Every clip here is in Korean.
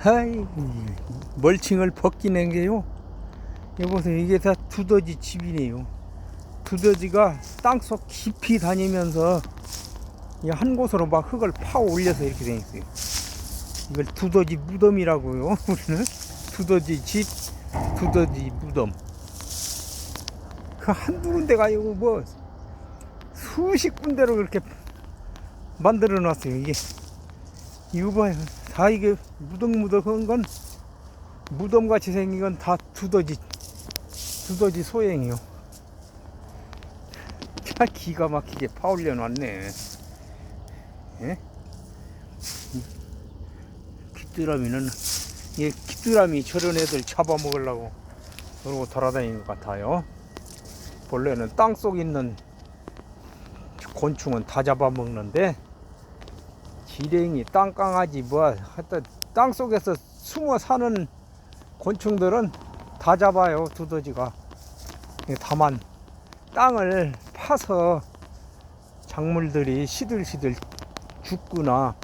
하이 멀칭을 벗기는 게요. 여보세요 이게 다 두더지 집이네요. 두더지가 땅속 깊이 다니면서 이한 곳으로 막 흙을 파 올려서 이렇게 돼 있어요. 이걸 두더지 무덤이라고요 우리는. 두더지 집 두더지 무덤. 그 한두 군데가 아니고 뭐 수십 군데로 그렇게 만들어 놨어요 이게. 이거 봐요 다 이게 무덕무덕한 건 무덤같이 생긴 건 다 두더지 두더지 소행이요. 참 기가 막히게 파올려 놨네. 예? 귀뚜라미는 이 귀뚜라미 저런 애들 잡아먹으려고 그러고 돌아다니는 것 같아요. 본래는 땅속 있는 곤충은 다 잡아먹는데 지랭이, 땅강아지 뭐 하여튼 땅 속에서 숨어 사는 곤충들은 다 잡아요 두더지가. 예, 다만 땅을 파서 작물들이 시들시들 죽거나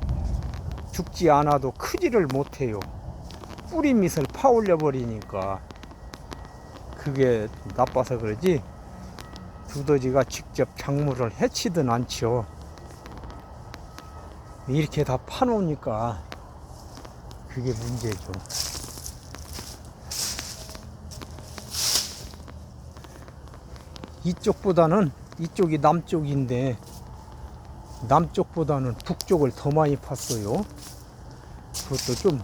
죽지 않아도 크지를 못해요. 뿌리 밑을 파올려 버리니까 그게 나빠서 그러지 두더지가 직접 작물을 해치든 않죠 이렇게 다 파놓으니까 그게 문제죠. 이쪽보다는 이쪽이 남쪽인데 남쪽보다는 북쪽을 더 많이 팠어요. 그것도 좀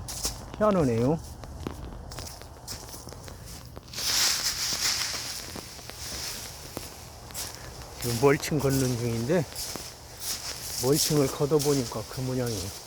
희한하네요. 멀칭 걷는 중인데 멀칭을 걷어보니까 그 모양이에요.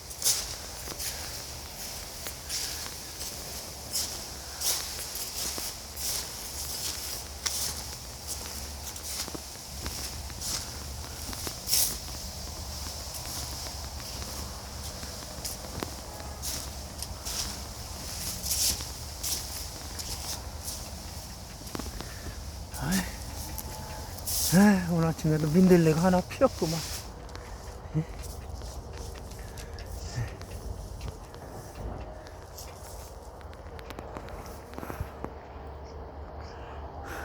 아이, 오늘 아침에도 민들레가 하나 피었구만. Mm-hmm.